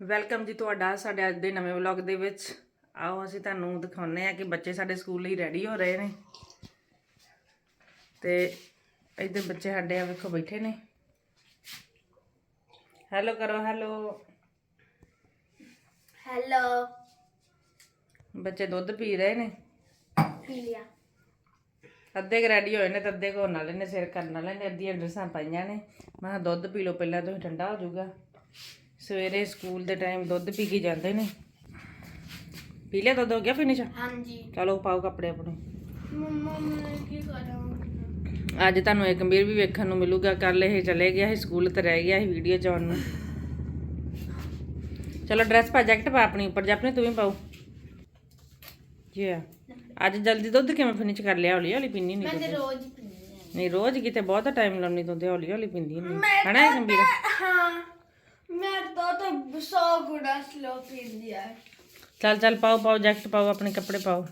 Welcome ਜੀ ਤੁਹਾਡਾ ਸਾਡੇ ਅੱਜ ਦੇ ਨਵੇਂ ਵਲੌਗ ਦੇ ਵਿੱਚ। ਆਓ ਅਸੀਂ ਤੁਹਾਨੂੰ ਦਿਖਾਉਂਦੇ ਆ ਕਿ ਬੱਚੇ ਸਾਡੇ ਸਕੂਲ ਲਈ ਰੈਡੀ ਹੋ ਰਹੇ ਨੇ। ਤੇ ਇੱਧਰ ਬੱਚੇ ਸਾਡੇ ਆ ਵੇਖੋ ਬੈਠੇ ਨੇ। ਹੈਲੋ ਕਰੋ ਹੈਲੋ ਹੈਲੋ ਬੱਚੇ ਦੁੱਧ ਪੀ ਰਹੇ ਨੇ? ਪੀ ਲਿਆ। ਅੱਧੇ ਕੁ ਰੈਡੀ ਹੋਏ ਨੇ ਤੇ ਅੱਧੇ ਕੋਲ ਨਾਲੇ ਨੇ ਸਿਰ ਕਰਨ ਵਾਲੇ ਨੇ ਅੱਧੀਆਂ ਡਰੈਸਾਂ ਪਾਈਆਂ ਨੇ। ਮੈਂ ਕਿਹਾ ਦੁੱਧ ਪੀ ਲਓ ਪਹਿਲਾਂ ਤੁਸੀਂ ਠੰਡਾ ਹੋ ਜਾਊਗਾ। ਸਵੇਰੇ ਸਕੂਲ ਦੇ ਟਾਈਮ ਦੁੱਧ ਪੀ ਕੇ ਜਾਂਦੇ ਨੇ। ਪੀ ਲਿਆ ਦੁੱਧ ਹੋ ਗਿਆ ਫਿਨਿਸ਼ ਹਾਂਜੀ। ਚਲੋ ਪਾਓ ਕੱਪੜੇ ਆਪਣੇ। ਮੰਮਾ ਮੈਂ ਕੀ ਕਰਾਂ ਅੱਜ ਤੁਹਾਨੂੰ ਇੱਕ ਗੰਭੀਰ ਵੀ ਵੇਖਣ ਨੂੰ ਮਿਲੂਗਾ ਕੱਲ ਇਹ ਚਲੇ ਗਿਆ ਸੀ ਸਕੂਲ ਤੇ ਰਹਿ ਗਿਆ ਸੀ ਵੀਡੀਓ ਚ ਆਉਣ ਨੂੰ। ਚਲੋ ਡਰੈਸ ਪਾ ਜੈਕਟ ਪਾ ਆਪਣੀ ਉੱਪਰ। ਜਾਪਨੇ ਤੂੰ ਵੀ ਪਾਓ। ਜੀ। ਅੱਜ ਜਲਦੀ ਦੁੱਧ ਕਿਵੇਂ ਫਿਨਿਸ਼ ਕਰ ਲਿਆ? ਹੌਲੀ ਹੌਲੀ ਪੀਣੀ ਨਹੀਂ ਮੈਂ ਤੇ ਦੁੱਧ। ਰੋਜ਼ ਪੀਂਦੀ ਨਹੀਂ ਰੋਜ਼ ਕਿਤੇ ਬਹੁਤ ਟਾਈਮ ਲਾਉਣੀ ਤੇ ਹੌਲੀ ਹੌਲੀ ਪੀਂਦੀ ਨਹੀਂ ਹਨਾ ਇਹ ਗੰਭੀਰ? ਹਾਂ। ਮੈਂ ਤਾਂ ਤਾਂ ਸੌ ਗੁਣਾ ਸਲੋ ਪੀਂਦੀ ਆ ਚੱਲ ਚੱਲ ਪਾਓ ਪਾਓ ਜੈਕਟ ਪਾਓ ਆਪਣੇ ਕੱਪੜੇ ਪਾਓ।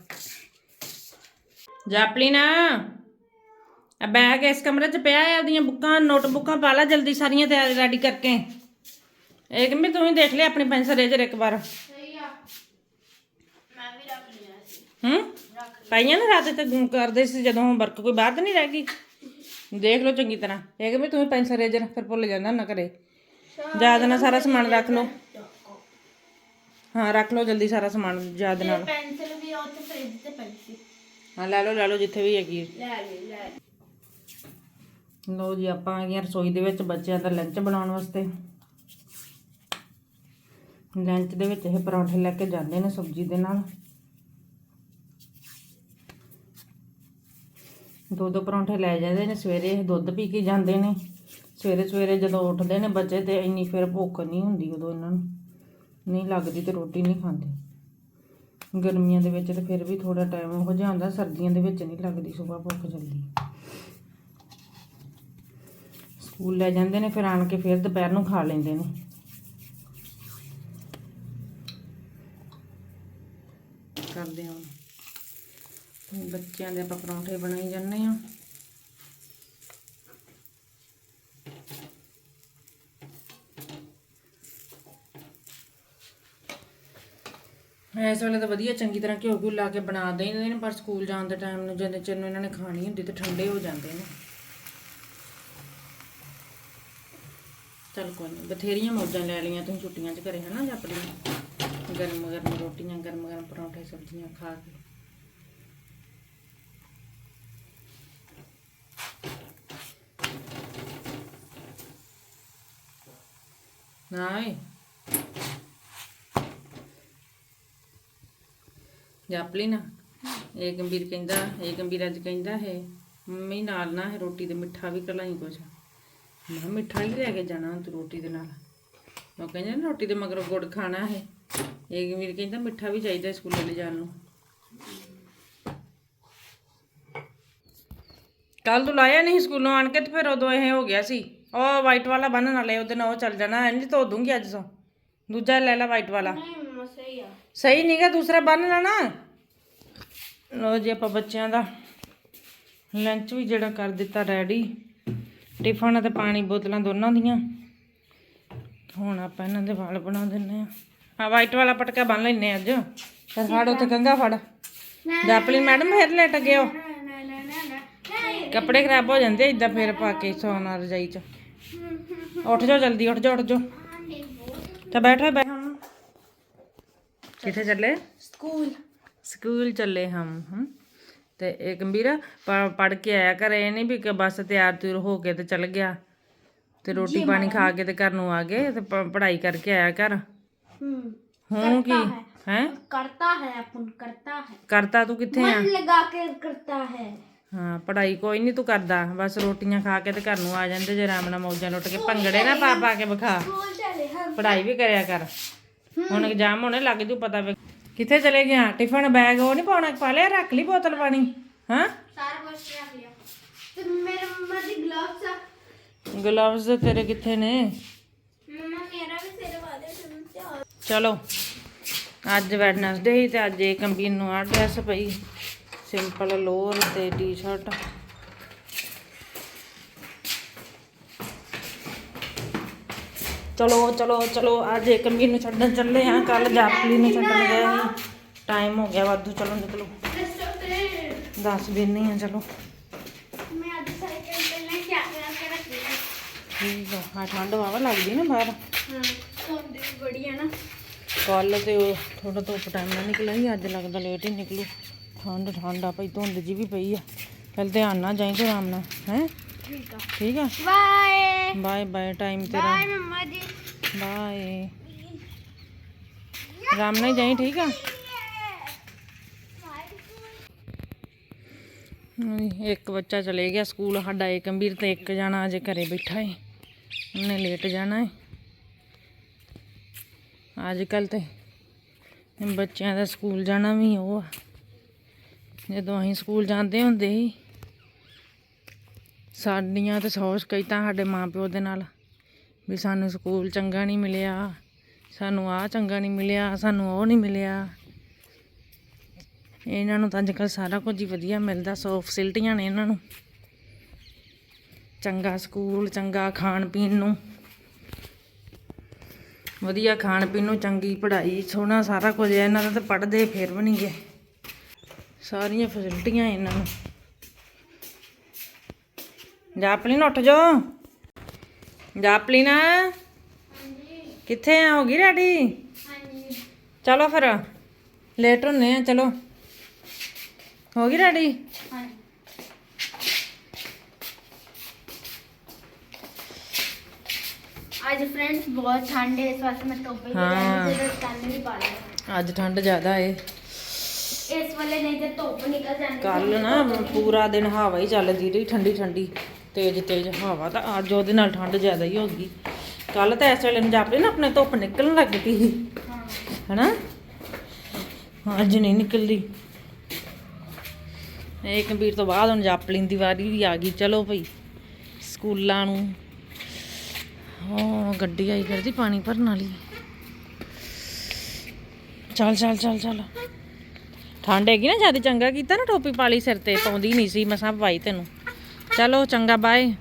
ਜਾਪਲੀ ਨਾ ਆ ਬੈਗ ਇਸ ਕਮਰੇ 'ਚ ਪਿਆ ਹੈ ਉਹਦੀਆਂ ਬੁੱਕਾਂ ਨੋਟਬੁੱਕਾਂ ਪਾ ਲੈ ਜਲਦੀ ਸਾਰੀਆਂ ਤਿਆਰ ਰੈਡੀ ਕਰਕੇ। ਇਹ ਕਿ ਤੂੰ ਹੀ ਦੇਖ ਲੈ ਆਪਣੀ ਪੈਨਸਲ ਰੇਜਰ ਇੱਕ ਵਾਰ। ਸਹੀ ਆ। ਮੈਂ ਵੀ ਰੱਖ ਲਿਆ ਸੀ। ਹੂੰ? ਪਾਈਆਂ ਨਾ ਰਾਤ ਤੇ ਗੁੰਮ ਕਰਦੇ ਸੀ ਜਦੋਂ ਹੋਮਵਰਕ ਕੋਈ ਬਾਅਦ ਨਹੀਂ ਰਹਿ ਗਈ? ਦੇਖ ਲਓ ਚੰਗੀ ਤਰ੍ਹਾਂ। ਇਹ ਕਿ ਤੂੰ ਹੀ ਪੈਨਸਲ ਰੇਜਰ ਫਿਰ ਭੁੱਲ ਜਾਂਦਾ ਨਾ ਕਰੇ ਯਾਦ ਨਾਲ ਸਾਰਾ ਸਮਾਨ ਰੱਖ ਲਓ। ਹਾਂ ਰੱਖ ਲਓ ਜਲਦੀ ਸਾਰਾ ਸਮਾਨ ਯਾਦ ਨਾਲ। ਪੈਨਸਲ ਵੀ ਤੇ ਫ੍ਰਿਜ ਤੇ ਪਈ ਸੀ ਹਾਂ ਲੈ ਲਓ ਲੈ ਲਓ ਜਿੱਥੇ ਵੀ ਹੈਗੀ। ਲੈ ਲਈ ਲੈ। ਲਓ ਜੀ ਆਪਾਂ ਆ ਗਏ ਰਸੋਈ ਦੇ ਵਿੱਚ ਬੱਚਿਆਂ ਦਾ ਲੰਚ ਬਣਾਉਣ ਵਾਸਤੇ। ਲੰਚ ਦੇ ਵਿੱਚ ਇਹ ਪਰੌਂਠੇ ਲੈ ਕੇ ਜਾਂਦੇ ਨੇ ਸਬਜ਼ੀ ਦੇ ਨਾਲ। ਦੋ ਦੋ ਪਰੌਂਠੇ ਲੈ ਜਾਂਦੇ ਨੇ ਸਵੇਰੇ ਇਹ ਦੁੱਧ ਪੀ ਕੇ ਜਾਂਦੇ ਨੇ। ਸਵੇਰੇ ਸਵੇਰੇ ਜਦੋਂ ਉੱਠਦੇ ਨੇ ਬੱਚੇ ਤੇ ਇੰਨੀ ਫਿਰ ਭੁੱਖ ਨਹੀਂ ਹੁੰਦੀ ਉਦੋਂ ਇਹਨਾਂ ਨੂੰ। ਨਹੀਂ ਲੱਗਦੀ ਤੇ ਰੋਟੀ ਨਹੀਂ ਖਾਂਦੇ। ਗਰਮੀਆਂ ਦੇ ਵਿੱਚ ਤੇ ਫਿਰ ਵੀ ਥੋੜਾ ਟਾਈਮ ਹੋ ਜਾਂਦਾ, ਸਰਦੀਆਂ ਦੇ ਵਿੱਚ ਨਹੀਂ ਲੱਗਦੀ ਸਵੇਰ ਭੁੱਖ ਜਲਦੀ। ਸਕੂਲ ਲੈ ਜਾਂਦੇ ਨੇ ਫਿਰ ਆਣ ਕੇ ਫਿਰ ਦੁਪਹਿਰ ਨੂੰ ਖਾ ਲੈਂਦੇ ਨੇ। ਕਰਦੇ ਹਾਂ ਬੱਚਿਆਂ ਦੇ ਆਪਾਂ ਪਰੌਂਠੇ ਬਣਾਈ ਜਾਂਦੇ ਆ ਇਸ ਵੇਲੇ ਤਾਂ ਵਧੀਆ, ਚੰਗੀ ਤਰ੍ਹਾਂ ਘਿਓ ਘਿਓ ਲਾ ਕੇ ਬਣਾ ਦਿੰਦੇ ਨੇ, ਪਰ ਸਕੂਲ ਜਾਣ ਦੇ ਟਾਈਮ ਨੂੰ ਜਦੋਂ ਚਿਰ ਨੂੰ ਇਹਨਾਂ ਨੇ ਖਾਣੀ ਹੁੰਦੀ ਤੇ ਠੰਡੇ ਹੋ ਜਾਂਦੇ ਨੇ। ਚੱਲ ਕੋਈ ਨਹੀਂ ਬਥੇਰੀਆਂ ਮੌਜਾਂ ਲੈ ਲਈਆਂ ਤੁਸੀਂ ਛੁੱਟੀਆਂ 'ਚ ਘਰੇ, ਹਨਾ, ਜਾਂ ਆਪਣੀਆਂ ਗਰਮ ਗਰਮ ਰੋਟੀਆਂ, ਗਰਮ ਗਰਮ ਪਰੌਂਠੇ, ਸਬਜ਼ੀਆਂ ਖਾ ਕੇ। ਨਹੀਂ ਜਾਪਲੀ ਨਾ। ਇਹ ਗੰਭੀਰ ਕਹਿੰਦਾ, ਇਹ ਗੰਭੀਰ ਅੱਜ ਕਹਿੰਦਾ ਹੈ, ਮੰਮੀ ਨਾਲ ਨਾ ਇਹ ਰੋਟੀ ਤੇ ਮਿੱਠਾ ਵੀ ਕਲਾਈ ਕੁਛ। ਮੈਂ ਮਿੱਠਾ ਹੀ ਲੈ ਕੇ ਜਾਣਾ ਤੂੰ ਰੋਟੀ ਦੇ ਨਾਲ? ਉਹ ਕਹਿੰਦੇ, ਨਾ ਰੋਟੀ ਦੇ ਮਗਰੋਂ ਗੁੜ ਖਾਣਾ ਹੈ। ਇਹ ਗੰਭੀਰ ਕਹਿੰਦਾ, ਮਿੱਠਾ ਵੀ ਚਾਹੀਦਾ ਸਕੂਲੇ ਲੈ ਜਾਣ ਨੂੰ। ਕੱਲ ਤੂੰ ਲਾਇਆ ਨਹੀਂ ਸਕੂਲੋਂ ਆਣ ਕੇ ਤੇ ਫਿਰ ਉਦੋਂ ਇਹ ਹੋ ਗਿਆ ਸੀ। ਉਹ ਵਾਈਟ ਵਾਲਾ ਬੰਨਣ ਵਾਲੇ, ਉਹਦੇ ਨਾਲ ਉਹ ਚੱਲ ਜਾਣਾ, ਇੰਜ ਧੋ ਦੂੰਗੀ ਅੱਜ ਤੋਂ। ਦੂਜਾ ਲੈ ਲੈ ਵਾਈਟ ਵਾਲਾ। ਨਹੀਂ, ਮੰਮਾ, ਸਹੀ ਆ। ਸਹੀ ਨਹੀਂਗਾ ਦੂਸਰਾ ਬੰਨ ਲੈਣਾ। ਲੋ ਜੀ ਆਪਾਂ ਬੱਚਿਆਂ ਦਾ ਲੰਚ ਵੀ ਜਿਹੜਾ ਕਰ ਦਿੱਤਾ ਰੈਡੀ। ਟਿਫਨ ਤੇ ਪਾਣੀ ਬੋਤਲਾਂ ਦੋਨਾਂ ਦੀਆਂ। ਹੁਣ ਆਪਾਂ ਇਹਨਾਂ ਦੇ ਵਾਲ ਬਣਾ ਦਿੰਨੇ ਆ ਆ ਵਾਈਟ ਵਾਲਾ ਪਟਕਾ ਬੰਨ ਲੈਨੇ ਅੱਜ। ਫਿਰ ਫੜ ਉੱਥੇ ਕੰਗਾ ਫੜ। ਜਾਪਲੀ ਮੈਡਮ ਫਿਰ ਲੇਟ ਗਏ ਹੋ ਕੱਪੜੇ ਖਰਾਬ ਹੋ ਜਾਂਦੇ ਇਦਾਂ ਫੇਰ ਪਾ ਕੇ ਸੌਣਾ ਰਜਾਈ ਚ। ਉੱਠ ਜਾਓ ਜਲਦੀ ਉੱਠ ਜਾਓ ਉੱਠ ਜਾਓ। ਤਾਂ ਬੈਠੋ ਬੈ ਕਿੱਥੇ ਚੱਲੇ ਸਕੂਲ ਸਕੂਲ ਚੱਲੇ ਹਮ ਹਮ ਤੇ ਇਹ ਗੰਭੀਰ ਪੜ ਕੇ ਆਇਆ ਘਰੇ ਇਹ ਨਹੀਂ ਵੀ ਕਿ ਬਸ ਤਿਆਰ ਤੁਰ ਹੋ ਕੇ ਤੇ ਚੱਲ ਗਿਆ ਤੇ ਰੋਟੀ ਪਾਣੀ ਖਾ ਕੇ ਤੇ ਘਰ ਨੂੰ ਆ ਗਏ ਤੇ ਪ- ਪੜ੍ਹਾਈ ਕਰਕੇ ਆਇਆ ਘਰ ਹੂੰ ਹੂੰ ਕੀ ਹੈ करता है अपन करता है ਕਰਤਾ ਤੂੰ ਕਿੱਥੇ ਆ मन लगा कर करता है ਹਾਂ ਪੜ੍ਹਾਈ ਕੋਈ ਨਹੀਂ ਤੂੰ ਕਰਦਾ ਬਸ ਰੋਟੀਆਂ ਖਾ ਕੇ ਤੇ ਘਰ ਨੂੰ ਆ ਜਾਂਦੇ ਜੇ ਆਰਾਮ ਨਾਲ ਮੌਜਾਂ ਲੁੱਟ ਕੇ ਭੰਗੜੇ ਨਾ ਪਾ ਪਾ ਕੇ ਵਿਖਾ स्कूल चले हम ਪੜ੍ਹਾਈ ਵੀ ਕਰਿਆ ਕਰ ਹੁਣ ਐਗਜ਼ਾਮ ਹੋਣੇ ਲੱਗ ਜੂ ਪਤਾ ਵੇ ਕਿੱਥੇ ਚਲੇ ਗਿਆ? ਟਿਫਨ ਬੈਗ ਉਹ ਨਹੀਂ ਪਾਉਣਾ? ਪਾ ਲਿਆ ਰੱਖ ਲਈ ਬੋਤਲ ਪਾਣੀ? ਹਾਂ? ਸਾਰਾ ਕੁਝ ਰੱਖ ਲਿਆ। ਤੇ ਮੇਰੇ ਮੰਮਾ ਦੀ ਗਲਵਸ ਗਲਵਸ ਤੇਰੇ ਕਿੱਥੇ ਨੇ? ਮੰਮਾ ਮੇਰਾ ਵੀ ਤੇਰੇ ਵਾਦੇ ਸੁਣ ਚਲੋ। ਅੱਜ ਵੈਡਨਸਡੇ ਹੀ ਤੇ ਅੱਜ ਇਹ ਕੰਬੀਨ ਨੂੰ ਆ ਡਰੈਸ ਪਈ। ਸਿੰਪਲ ਲੋਅਰ ਤੇ ਟੀ-ਸ਼ਰਟ ਚਲੋ ਚਲੋ ਚਲੋ ਅੱਜ ਇੱਕ ਮੀਰ ਨੂੰ ਛੱਡਣ ਚੱਲੇ ਆ ਕੱਲ ਜਾਪਲੀ ਨੂੰ ਛੱਡਣ ਗਏ ਸੀ ਟਾਈਮ ਹੋ ਗਿਆ ਵਾਧੂ ਚਲੋ। ਨਿਕਲੋ ਦੱਸੋ ਦਿੰਨੀ ਆ ਚਲੋ। ਮੈਂ ਅੱਜ ਸਾਈਕਲ ਤੇ ਲੈ ਕੇ ਆ ਕੇ ਰੱਖੀ ਠੀਕ ਆ ਹਾਂ ਠੰਡ ਵਾਵਾ ਲੱਗਦੀ ਨਾ ਬਾਹਰ। ਹਾਂ ਹੁੰਦੀ ਬੜੀ ਹੈ ਨਾ। ਕੱਲ ਤੇ ਉਹ ਥੋੜਾ ਧੁੱਪ ਟਾਈਮ ਨਾਲ ਨਿਕਲਿਆ ਸੀ ਅੱਜ ਲੱਗਦਾ ਲੇਟ ਹੀ ਨਿਕਲੂ। ਠੰਡ ਠੰਡ ਆ ਪਈ ਧੁੰਦ ਜੀ ਵੀ ਪਈ ਆ। ਪਹਿਲ ਧਿਆਨ ਨਾਲ ਜਾਈਂ ਤੇ ਆਰਾਮ ਨਾਲ ਹੈ? ਠੀਕ ਆ। ਠੀਕ ਆ? ਬਾਏ ਬਾਏ ਬਾਏ ਟਾਈਮ ਤੇਰਾ। ਬਾਏ ਮੰਮਾ ਜੀ। ਬਾਏ। ਆਰਾਮ ਨਾਲ ਹੀ ਜਾਈਂ, ਠੀਕ ਆ? ਇੱਕ ਬੱਚਾ ਚਲੇ ਗਿਆ ਸਕੂਲ, ਸਾਡਾ ਏਕਮਵੀਰ ਤੇ ਇੱਕ ਜਾਣਾ ਅਜੇ ਘਰੇ ਬੈਠਾ ਏ। ਉਹਨੇ ਲੇਟ ਜਾਣਾ ਏ। ਅੱਜ ਕੱਲ ਤੇ ਬੱਚਿਆਂ ਦਾ ਸਕੂਲ ਜਾਣਾ ਵੀ ਉਹ ਆ। ਜਦੋਂ ਅਸੀਂ ਸਕੂਲ ਜਾਂਦੇ ਹੁੰਦੇ ਸੀ, ਸਾਡੀਆਂ ਤੇ ਸੌ ਸ਼ਿਕਾਇਤਾਂ ਸਾਡੇ ਮਾਪਿਓ ਦੇ ਨਾਲ। ਵੀ ਸਾਨੂੰ ਸਕੂਲ ਚੰਗਾ ਨਹੀਂ ਮਿਲਿਆ, ਸਾਨੂੰ ਆਹ ਚੰਗਾ ਨਹੀਂ ਮਿਲਿਆ, ਸਾਨੂੰ ਉਹ ਨਹੀਂ ਮਿਲਿਆ। ਇਹਨਾਂ ਨੂੰ ਤਾਂ ਅੱਜ ਕੱਲ੍ਹ ਸਾਰਾ ਕੁਝ ਹੀ ਵਧੀਆ ਮਿਲਦਾ ਸੌ ਫੈਸਿਲਿਟੀਆਂ ਨੇ ਇਹਨਾਂ ਨੂੰ। ਚੰਗਾ ਸਕੂਲ, ਚੰਗਾ ਖਾਣ ਪੀਣ ਨੂੰ। ਵਧੀਆ ਖਾਣ ਪੀਣ ਨੂੰ ਚੰਗੀ ਪੜ੍ਹਾਈ, ਸੋਹਣਾ ਸਾਰਾ ਕੁਝ ਹੈ, ਇਹਨਾਂ ਦਾ ਤਾਂ ਪੜ੍ਹਦੇ ਫਿਰ ਵੀ ਨਹੀਂ ਗਏ। ਸਾਰੀਆਂ ਫੈਸਿਲਿਟੀਆਂ ਇਹਨਾਂ ਨੂੰ। ਜਾਪਲੀਨ ਉੱਠ ਜਾ ਜਾਪ ਲਈ ਕਿੱਥੇ ਆ? ਹੋ ਗਈ ਰੈਡੀ? ਹਾਂਜੀ ਚਲੋ ਫਿਰ। ਲੇਟ ਹੁੰਨੇ ਆ ਚਲੋ। ਹੋ ਗਈ ਰੈਡੀ? ਹਾਂਜੀ ਅੱਜ ਫਰੈਂਡਸ ਬਹੁਤ ਠੰਡ ਹੈ ਇਸ ਵਾਸਤੇ ਮੈਂ ਟੋਪੇ ਦੇ ਅੱਜ ਠੰਡ ਜ਼ਿਆਦਾ ਏ। ਇਸ ਵੇਲੇ ਨਹੀਂ ਤੇ ਧੁੱਪ ਨਿਕਲ ਜਾਂਦੀ। ਕੱਲ ਨਾ ਪੂਰਾ ਦਿਨ ਹਵਾ ਹੀ ਚੱਲਦੀ ਰਹੀ ਠੰਡੀ ਠੰਡੀ ਤੇਜ਼ ਤੇਜ਼ ਹਵਾ ਤਾਂ ਅੱਜ ਉਹਦੇ ਨਾਲ ਠੰਡ ਜ਼ਿਆਦਾ ਹੀ ਹੋ ਗਈ। ਕੱਲ ਤਾਂ ਇਸ ਵੇਲੇ ਨੂੰ ਜਾਪਦੇ ਨਾ ਆਪਣੇ ਧੁੱਪ ਨਿਕਲਣ ਲੱਗ ਪਈ। ਸੀ ਹਨਾ? ਅੱਜ ਨਹੀਂ ਨਿਕਲਦੀ। ਇਹ ਕੰਪੀਰ ਤੋਂ ਬਾਅਦ ਹੁਣ ਜਾਪਲਿਨ ਦੀ ਵਾਰੀ ਵੀ ਆ ਗਈ। ਚਲੋ ਭਈ, ਸਕੂਲਾਂ ਨੂੰ। ਉਹ ਗੱਡੀ ਆਈ ਕਰਦੀ ਪਾਣੀ ਭਰਨ ਵਾਲੀ। ਚੱਲ ਚੱਲ ਚੱਲ ਚੱਲ। ਠੰਡ ਹੈਗੀ ਨਾ ਜ਼ਿਆਦਾ, ਚੰਗਾ ਕੀਤਾ ਨਾ ਟੋਪੀ ਪਾਲੀ ਸਿਰ ਤੇ, ਪਾਉਂਦੀ ਨਹੀਂ ਸੀ ਮੈਂ ਸਭ ਪਾਈ ਤੈਨੂੰ। ਚਲੋ, ਚੰਗਾ ਬਾਏ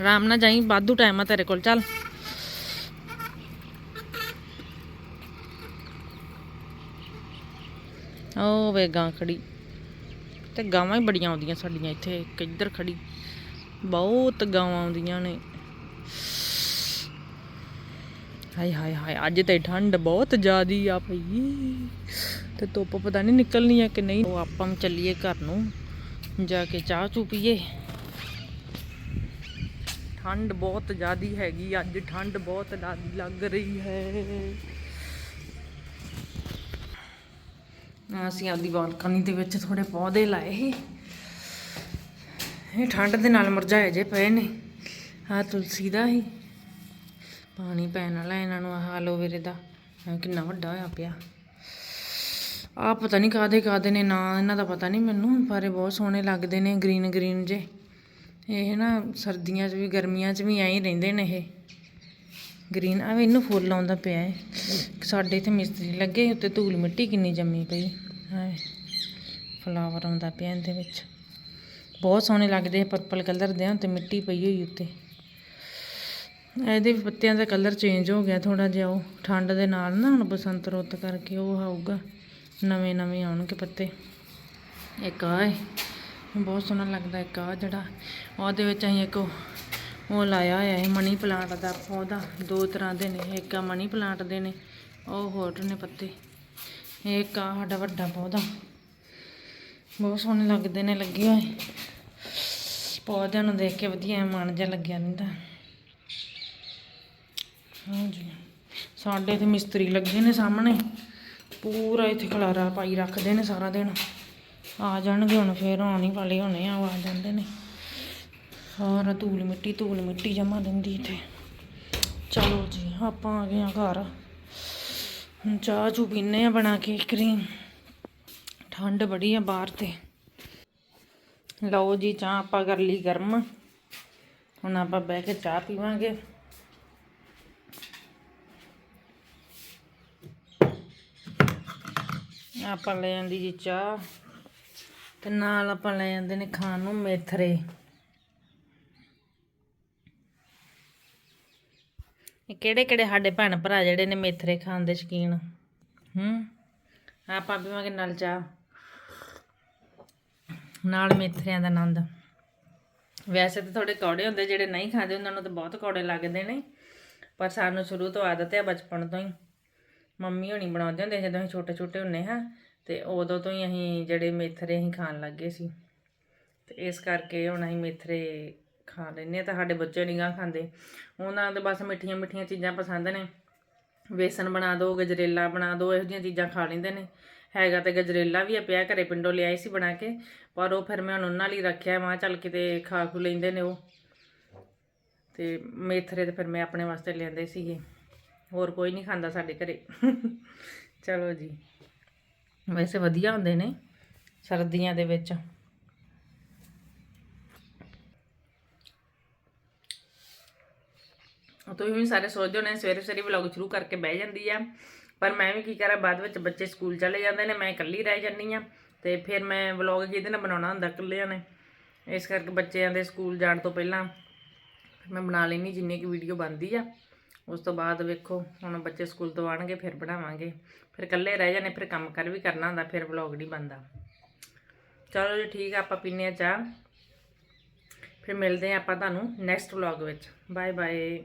ਆਰਾਮ ਨਾਲ ਜਾਈ, ਵਾਧੂ ਟਾਈਮ ਆ ਤੇਰੇ ਕੋਲ, ਚੱਲ। ਓ ਵੇ ਗਾਂ ਖੜੀ। ਤੇ ਗਾਵਾਂ ਹੀ ਬੜੀਆਂ ਆਉਂਦੀਆਂ ਸਾਡੀਆਂ ਇੱਥੇ, ਇੱਕ ਇੱਧਰ ਖੜੀ। ਬਹੁਤ ਗਾਵਾਂ ਆਉਂਦੀਆਂ ਨੇ। ਹਾਏ ਹਾਏ ਹਾਏ, ਅੱਜ ਤੇ ਠੰਡ ਬਹੁਤ ਜ਼ਿਆਦੀ ਆ ਪਈ ਤੇ ਧੁੱਪ ਪਤਾ ਨਹੀਂ ਨਿਕਲਣੀ ਹੈ ਕਿ ਨਹੀਂ। ਉਹ ਆਪਾਂ ਚੱਲੀਏ ਘਰ ਨੂੰ, ਜਾ ਕੇ ਚਾਹ ਚੂ ਪੀਏ। ਠੰਡ ਬਹੁਤ ਜ਼ਿਆਦੀ ਹੈਗੀ, ਅੱਜ ਠੰਡ ਬਹੁਤ ਜ਼ਿਆਦੀ ਲੱਗ ਰਹੀ ਹੈ। ਅਸੀਂ ਆਪਦੀ ਬਾਲਕਨੀ ਦੇ ਵਿੱਚ ਥੋੜੇ ਪੌਦੇ ਲਾਏ ਸੀ। ਇਹ ਠੰਡ ਦੇ ਨਾਲ ਮੁਰਝਾਏ ਜੇ ਪਏ ਨੇ। ਆ ਤੁਲਸੀ ਦਾ ਹੀ ਪਾਣੀ ਪੈਣ ਵਾਲਾ ਇਹਨਾਂ ਨੂੰ ਆਹ ਐਲੋਵੇਰੇ ਦਾ। ਕਿੰਨਾ ਵੱਡਾ ਹੋਇਆ ਪਿਆ। ਆ ਪਤਾ ਨਹੀਂ ਕਾਦੇ ਕਾਦੇ ਨੇ ਨਾ, ਇਹਨਾਂ ਦਾ ਪਤਾ ਨਹੀਂ ਮੈਨੂੰ, ਪਰ ਇਹ ਬਹੁਤ ਸੋਹਣੇ ਲੱਗਦੇ ਨੇ, ਗ੍ਰੀਨ ਗ੍ਰੀਨ ਜੇ। ਇਹ ਨਾ ਸਰਦੀਆਂ 'ਚ ਵੀ, ਗਰਮੀਆਂ 'ਚ ਵੀ ਐਂ ਹੀ ਰਹਿੰਦੇ ਨੇ ਇਹ। ਗ੍ਰੀਨ ਆ ਇਹਨੂੰ ਫੁੱਲ ਆਉਂਦਾ ਪਿਆ ਹੈ ਸਾਡੇ ਇੱਥੇ ਮਿਸਤਰੀ ਲੱਗੇ ਉੱਤੇ ਧੂਲ ਮਿੱਟੀ ਕਿੰਨੀ ਜੰਮੀ ਪਈ ਹਾਏ ਫਲਾਵਰ ਆਉਂਦਾ ਪਿਆ ਇਹਦੇ ਵਿੱਚ। ਬਹੁਤ ਸੋਹਣੇ ਲੱਗਦੇ ਪਰਪਲ ਕਲਰ ਦੇ ਆ ਤੇ ਮਿੱਟੀ ਪਈ ਹੋਈ ਉੱਤੇ। ਇਹਦੇ ਵੀ ਪੱਤਿਆਂ ਦਾ ਕਲਰ ਚੇਂਜ ਹੋ ਗਿਆ ਥੋੜਾ ਜਿਹਾ ਉਹ, ਠੰਡ ਦੇ ਨਾਲ ਨਾ, ਹੁਣ ਬਸੰਤ ਰੁੱਤ ਕਰਕੇ ਉਹ ਆਊਗਾ। ਨਵੇਂ ਨਵੇਂ ਆਉਣਗੇ ਪੱਤੇ। ਇੱਕ ਆ ਹੈ ਬਹੁਤ ਸੋਹਣਾ ਲੱਗਦਾ ਇੱਕ ਆ ਜਿਹੜਾ। ਉਹਦੇ ਵਿੱਚ ਅਸੀਂ ਇੱਕ ਉਹ ਉਹ ਲਾਇਆ ਹੋਇਆ ਹੈ ਮਨੀ ਪਲਾਂਟ ਦਾ ਪੌਦਾ। ਦੋ ਤਰ੍ਹਾਂ ਦੇ ਨੇ, ਇੱਕ ਆ ਮਨੀ ਪਲਾਂਟ ਦੇ ਨੇ, ਉਹ ਹੋਰ ਨੇ ਪੱਤੇ। ਇੱਕ ਆ ਸਾਡਾ ਵੱਡਾ ਪੌਦਾ। ਬਹੁਤ ਸੋਹਣੇ ਲੱਗਦੇ ਨੇ, ਲੱਗੇ ਹੋਏ। ਪੌਦਿਆਂ ਨੂੰ ਦੇਖ ਕੇ ਵਧੀਆ ਮਨ ਜਿਹਾ ਲੱਗਿਆ ਰਹਿੰਦਾ। ਹਾਂਜੀ। ਸਾਡੇ ਤੇ ਮਿਸਤਰੀ ਲੱਗੇ ਨੇ ਸਾਹਮਣੇ। ਪੂਰਾ ਇੱਥੇ ਖਲਾਰਾ ਪਾਈ ਰੱਖਦੇ ਨੇ ਸਾਰਾ ਦਿਨ। ਆ ਜਾਣਗੇ ਹੁਣ, ਫੇਰ ਆਉਣ ਹੀ ਵਾਲੇ ਹੋਣੇ ਆ ਆ ਜਾਂਦੇ ਨੇ। ਸਾਰਾ ਧੂਲ ਮਿੱਟੀ ਧੂਲ ਮਿੱਟੀ ਜਮਾ ਦਿੰਦੀ ਇੱਥੇ। ਚਲੋ ਜੀ, ਆਪਾਂ ਆ ਗਏ ਆ ਘਰ। ਹੁਣ ਚਾਹ ਚੂ ਪੀਨੇ ਆ ਬਣਾ ਕੇ ਕਰੀਮ ਠੰਡ ਬੜੀ ਆ ਬਾਹਰ ਤੇ। ਲਓ ਜੀ, ਚਾਹ ਆਪਾਂ ਕਰ ਲਈ ਗਰਮ। ਹੁਣ ਆਪਾਂ ਬਹਿ ਕੇ ਚਾਹ ਪੀਵਾਂਗੇ। ਆਪਾਂ ਲੈ ਜਾਂਦੀ ਜੀ ਚਾਹ ਤੇ ਨਾਲ ਆਪਾਂ ਲੈ ਜਾਂਦੇ ਨੇ ਖਾਣ ਨੂੰ ਮੇਥਰੇ। ਇਹ ਕਿਹੜੇ ਕਿਹੜੇ ਸਾਡੇ ਭੈਣ ਭਰਾ ਜਿਹੜੇ ਨੇ ਮੇਥਰੇ ਖਾਣ ਦੇ ਸ਼ਕੀਨ? ਹੂੰ? ਆਪਾਂ ਪੀਵਾਂਗੇ ਨਾਲ ਚਾਹ। ਨਾਲ ਮੇਥਰਿਆਂ ਦਾ ਆਨੰਦ। ਵੈਸੇ ਤਾਂ ਥੋੜੇ ਕੌੜੇ ਹੁੰਦੇ, ਜਿਹੜੇ ਨਹੀਂ ਖਾਂਦੇ, ਉਹਨਾਂ ਨੂੰ ਤਾਂ ਬਹੁਤ ਕੌੜੇ ਲੱਗਦੇ ਨੇ। ਪਰ ਸਾਨੂੰ ਸ਼ੁਰੂ ਤੋਂ ਆਦਤ ਹੈ ਬਚਪਨ ਤੋਂ ਹੀ। ਮੰਮੀ ਹੋਣੀ ਬਣਾਉਂਦੇ ਹੁੰਦੇ ਜਦੋਂ ਅਸੀਂ ਛੋਟੇ ਛੋਟੇ ਹੁੰਨੇ ਹਾਂ, ਤੇ ਉਦੋਂ ਤੋਂ ਹੀ ਅਸੀਂ ਜਿਹੜੇ ਮੇਥਰੇ ਅਸੀਂ ਖਾਣ ਲੱਗੇ ਸੀ। ਤੇ ਇਸ ਕਰਕੇ ਹੁਣ ਅਸੀਂ ਮੇਥਰੇ ਖਾ ਲੈਂਦੇ ਹਾਂ, ਤਾਂ ਸਾਡੇ ਬੱਚੇ ਨਹੀਂ ਗਾ ਖਾਂਦੇ। ਉਹਨਾਂ ਦੇ ਬਸ ਮਿੱਠੀਆਂ ਮਿੱਠੀਆਂ ਚੀਜ਼ਾਂ ਪਸੰਦ ਨੇ। ਵੇਸਣ ਬਣਾ ਦਿਓ ਗਜਰੇਲਾ ਬਣਾ ਦਿਓ ਇਹੋ ਜਿਹੀਆਂ ਚੀਜ਼ਾਂ ਖਾ ਲੈਂਦੇ ਨੇ। ਹੈਗਾ ਤੇ ਗਜਰੇਲਾ ਵੀ ਆ, ਪਿਆ ਘਰੇ ਪਿੰਡੋਂ ਲਿਆਈ ਸੀ ਬਣਾ ਕੇ, ਪਰ ਉਹ ਫਿਰ ਮੈਂ ਹੁਣ ਉਹਨਾਂ ਲਈ ਰੱਖਿਆ, ਮਾਂ ਚੱਲ ਕਿਤੇ ਖਾ ਖੂ ਲੈਂਦੇ ਨੇ ਉਹ। ਤੇ ਮੇਥਰੇ ਤੇ ਫਿਰ ਮੈਂ ਆਪਣੇ ਵਾਸਤੇ ਲਿਆਂਦੇ ਸੀਗੇ। ਹੋਰ ਕੋਈ ਨਹੀਂ ਖਾਂਦਾ ਸਾਡੇ ਘਰੇ। ਚਲੋ ਜੀ। ਵੈਸੇ ਵਧੀਆ ਹੁੰਦੇ ਨੇ ਸਰਦੀਆਂ ਦੇ ਵਿੱਚ। ਤੁਸੀਂ ਵੀ ਸਾਰੇ ਸੋਚਦੇ ਹੋਣੇ, ਸਵੇਰੇ ਸਵੇਰੇ ਵਲੌਗ ਸ਼ੁਰੂ ਕਰਕੇ ਬਹਿ ਜਾਂਦੀ ਆ। ਪਰ ਮੈਂ ਵੀ ਕੀ ਕਰਾਂ, ਬਾਅਦ ਵਿੱਚ ਬੱਚੇ ਸਕੂਲ ਚਲੇ ਜਾਂਦੇ ਨੇ, ਮੈਂ ਇਕੱਲੀ ਰਹਿ ਜਾਂਦੀ ਆ। ਤੇ ਫਿਰ ਮੈਂ ਵਲੌਗ ਕਿਹਦੇ ਨਾਲ ਬਣਾਉਣਾ ਹੁੰਦਾ ਇਕੱਲਿਆਂ ਨੇ। ਇਸ ਕਰਕੇ ਬੱਚਿਆਂ ਦੇ ਸਕੂਲ ਜਾਣ ਤੋਂ ਪਹਿਲਾਂ ਮੈਂ ਬਣਾ ਲੈਣੀ ਜਿੰਨੀ ਕਿ ਵੀਡੀਓ ਬਣਦੀ ਆ। ਉਸ ਤੋਂ ਬਾਅਦ ਵੇਖੋ, ਹੁਣ ਬੱਚੇ ਸਕੂਲ ਤੋਂ ਆਣਗੇ ਫਿਰ ਬਣਾਵਾਂਗੇ। ਫਿਰ ਇਕੱਲੇ ਰਹਿ ਜਾਣੇ ਫਿਰ ਕੰਮ ਕਰ ਵੀ ਕਰਨਾ ਹੁੰਦਾ, ਫਿਰ ਵਲੌਗ ਨਹੀਂ ਬਣਦਾ। ਚਲੋ ਜੀ, ਠੀਕ ਆ, ਆਪਾਂ ਪੀਨੇ ਆ ਚਾਹ। ਫਿਰ ਮਿਲਦੇ ਆ ਆਪਾਂ ਤੁਹਾਨੂੰ ਨੈਕਸਟ ਵਲੌਗ ਵਿੱਚ। Bye bye